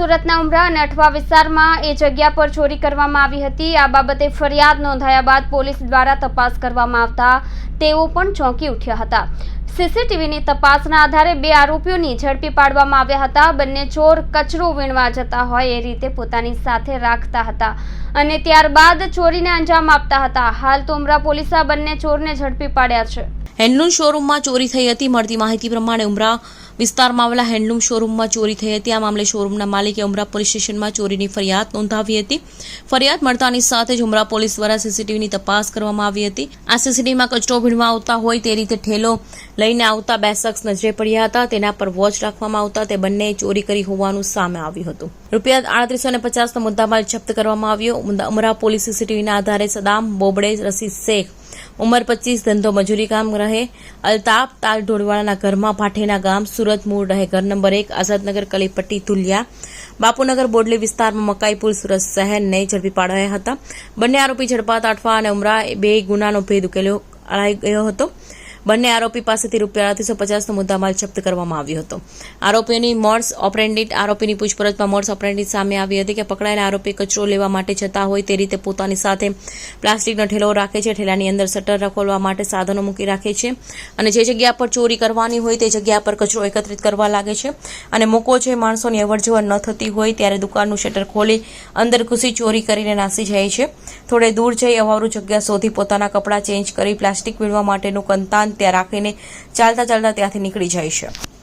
સુરતના ઉમરા અને અઠવા વિસ્તારમાં એ જગ્યા પર ચોરી કરવામાં આવી હતી. આ બાબતે ફરિયાદ નોંધાયા બાદ પોલીસ દ્વારા તપાસ કરવામાં આવતા તેઓ પણ ચોંકી ઉઠ્યા હતા. સીસીટીવીની તપાસના આધારે બે આરોપીઓની ઝડપી પાડવામાં આવ્યા હતા. બંને ચોર કચરો વીણવા જતા હોય એ રીતે પોતાની સાથે રાખતા હતા અને ત્યારબાદ ચોરીને અંજામ આપતા હતા. હાલ તો ઉમરા પોલીસે બંને ચોરને ઝડપી પાડ્યા છે. હેન્ડલૂમ શોરૂમમાં ચોરી થઈ હતી. મળતી માહિતી પ્રમાણે ઉમરા વિસ્તારમાં આવેલા હેન્ડલૂમ શોરૂમમાં ચોરી થઈ હતી. આ મામલે શોરૂમના માલિકે ઉમરા પોલીસ સ્ટેશનમાં ચોરીની ફરિયાદ નોંધાવી હતી. ફરિયાદ મળતાની સાથે જ ઉમરા પોલીસ દ્વારા સીસીટીવીની તપાસ કરવામાં આવી હતી. આ સીસીટીવીમાં કચરો ભીણવા આવતા હોય તે રીતે ઠેલો લઈને આવતા બે શખ્સ નજરે પડ્યા હતા. તેના પર વોચ રાખવામાં આવતા તે બંને ચોરી કરી હોવાનું સામે આવ્યું હતું. રૂપિયા આડત્રીસો ને પચાસનો મુદ્દામાલ જપ્ત કરવામાં આવ્યો. ઉમરા પોલીસ સીસીટીવીના આધારે સદામ બોબડે, રસીદ શેખ ઉંમર પચીસ, ધંધો મજૂરી કામ રહે. અલ્તાફ તાલ ઢોળવાળાના ઘરમાં ભાઠેના ગામ સુરત મૂળ રહે. ઘર નંબર એક, આઝાદનગર, કલીપટ્ટી, તુલિયા. બાપુનગર બોડલી વિસ્તારમાં મકાઈપુર, સુરત શહેરને ઝડપી પાડાયા હતા. બંને આરોપી ઝડપાતા અઠવા અને ઉમરા બે ગુનાનો ભેદ ઉકેલ્યો ગયો હતો. બંને આરોપી પાસેથી રૂપિયા અઢીસો પચાસનો મુદ્દામાલ જપ્ત કરવામાં આવ્યો હતો. આરોપીઓની મોર્સ ઓપરેન્ડિટ, આરોપીની પૂછપરછમાં મોર્સ ઓપરેન્ડિટ સામે આવી હતી કે પકડાયેલા આરોપી કચરો લેવા માટે જતા હોય તે રીતે પોતાની સાથે પ્લાસ્ટિકનો ઠેલો રાખે છે, ઠેલાની અંદર શટર ખોલવા માટે સાધનો મૂકી રાખે છે અને જે જગ્યા પર ચોરી કરવાની હોય તે જગ્યા પર કચરો એકત્રિત કરવા લાગે છે અને મૂકો છે માણસોની અવરજવર ન થતી હોય ત્યારે દુકાનનું શટર ખોલી અંદર ઘૂસી ચોરી કરીને નાસી જાય છે. થોડે દૂર જઈ અવારું જગ્યા શોધી પોતાના કપડાં ચેન્જ કરી પ્લાસ્ટિક વીણવા માટેનું કંતાન ત્યાં રાખીને ચાલતા ચાલતા ત્યાંથી નીકળી જાય છે.